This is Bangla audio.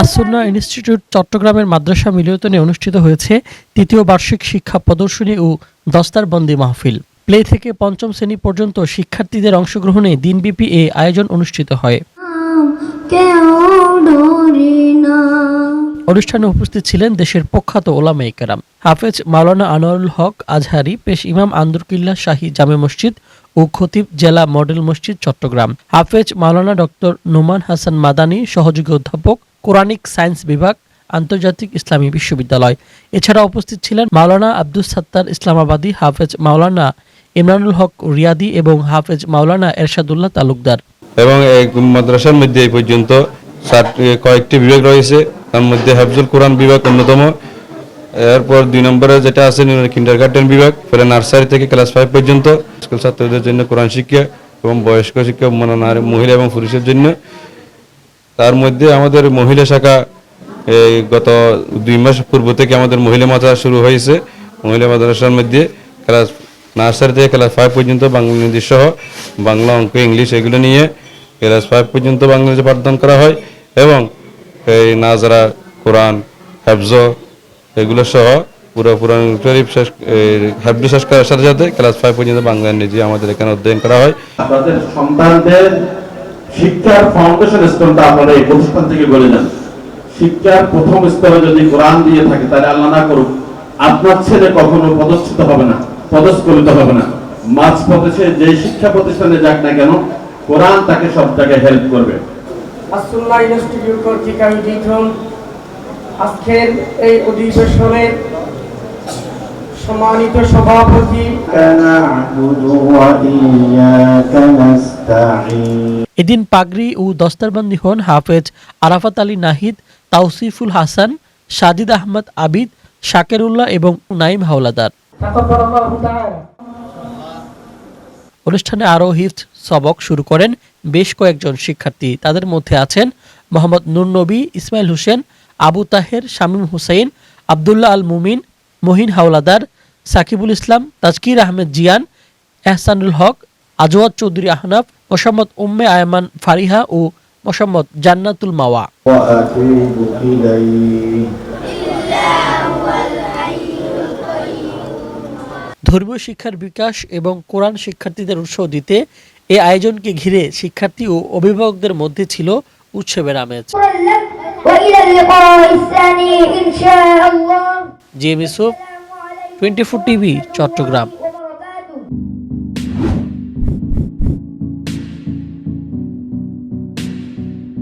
আসুন্না ইনস্টিটিউট চট্টগ্রামের মাদ্রাসা মিলনায়তনে অনুষ্ঠিত হয়েছে তৃতীয় বার্ষিক শিক্ষা প্রদর্শনী ও দস্তারবন্দি মাহফিল। প্লে থেকে পঞ্চম শ্রেণি পর্যন্ত শিক্ষার্থীদের অংশগ্রহণে দিনব্যাপী এই আয়োজন অনুষ্ঠিত হয়। অনুষ্ঠানে উপস্থিত ছিলেন দেশের প্রখ্যাত ওলামা ইকরাম হাফেজ মাওলানা আনোয়ারুল হক আজহারি, পেশ ইমাম আন্দরকিল্লা শাহী জামে মসজিদ ও খতিব জেলা মডেল মসজিদ, চট্টগ্রাম। হাফেজ মাওলানা ডক্টর নোমান হাসান মাদানী, সহযোগী অধ্যাপক, কোরআনিক সায়েন্স বিভাগ, আন্তর্জাতিক ইসলামী বিশ্ববিদ্যালয়। এছাড়া উপস্থিত ছিলেন মাওলানা আব্দুস সাত্তার ইসলামাবাদী, হাফেজ মাওলানা ইমরানুল হক রিয়াদি এবং হাফেজ মাওলানা এরশাদুল্লাহ তালুকদার। এবং এই মাদ্রাসার মধ্যে এই পর্যন্ত কয়েকটি বিভাগ রয়েছে। তার মধ্যে হাফজুল কোরআন বিভাগ অন্যতম। এরপর দুই নম্বরে যেটা আছে কিন্ডার গার্ডেন বিভাগ, ফলে নার্সারি থেকে ক্লাস ফাইভ পর্যন্ত। স্কুল ছাত্রদের জন্য কোরআন শিক্ষা এবং বয়স্ক শিক্ষা মানে নারী, মহিলা এবং পুরুষের জন্য। তার মধ্যে আমাদের মহিলা শাখা এই গত দুই মাস পূর্ব থেকে আমাদের মহিলা মাদ্রাসা শুরু হয়েছে। মহিলা মাদ্রাসার মধ্যে ক্লাস, নার্সারি থেকে ক্লাস ফাইভ পর্যন্ত বাংলা সহ বাংলা অঙ্ক, ইংলিশ এগুলো নিয়ে ক্লাস ফাইভ পর্যন্ত বাংলা ইংরেজি পাঠদান করা হয় এবং এই নাজরা, কোরআন, হাফজ এগুলো সহ পুরো পুরান শরীফ শেষ হাফজ শেষ করার সাথে সাথে ক্লাস ফাইভ পর্যন্ত বাংলা ইংরেজি আমাদের এখানে অধ্যয়ন করা হয়। আপনাদের সন্তানদের শিক্ষার ফাউন্ডেশন স্তরটা আপনারা এই প্রতিষ্ঠান থেকে গড়ে নেন। শিক্ষার প্রথম স্তরে যদি কোরআন দিয়ে থাকে তাহলে আল্লাহ না করুক। আপনার ছেলে কখনো পদচ্যুত হবে না পদস্খলিত হবে না। মাঝ পথে সে যে শিক্ষা প্রতিষ্ঠানে যাক না কেন কোরআন তাকে সব জায়গায় হেল্প করবে। আসুল্লাহ ইনস্টিটিউট কর্তৃক আয়োজিত আজকের এই অধিবেশনের সম্মানিত সভাপতি। এদিন পাগরি ও দস্তারবন্দি হন হাফেজ আরাফাত আলী নাহিদ তাউসিফুল হাসান, সাজিদ আহমদ আবিদ, শাকেরুল্লাহ এবং নাইম হাওলাদার। অনুষ্ঠানে আরও হিফ সবক শুরু করেন বেশ কয়েকজন শিক্ষার্থী। তাদের মধ্যে আছেন মোহাম্মদ নুর নবী, ইসমাইল হোসেন, আবু তাহের, শামীম হুসাইন, আবদুল্লাহ আল মুমিন, মহিন হাওলাদার সাকিবুল ইসলাম তাজকির আহমেদ জিয়ান এহসানুল হক আজওয়াদ চৌধুরী আহনাফ মোসাম্মদ উম্মে আয়মান ফারিহা ও মোসাম্মদ জান্নাতুল মাওয়া। ধর্মীয় শিক্ষার বিকাশ এবং কোরআন শিক্ষার্থীদের উৎসাহ দিতে এ আয়োজনকে ঘিরে শিক্ষার্থী ও অভিভাবকদের মধ্যে ছিল উৎসবের আমেজ। GM Yusuf twenty four TV Chittagong.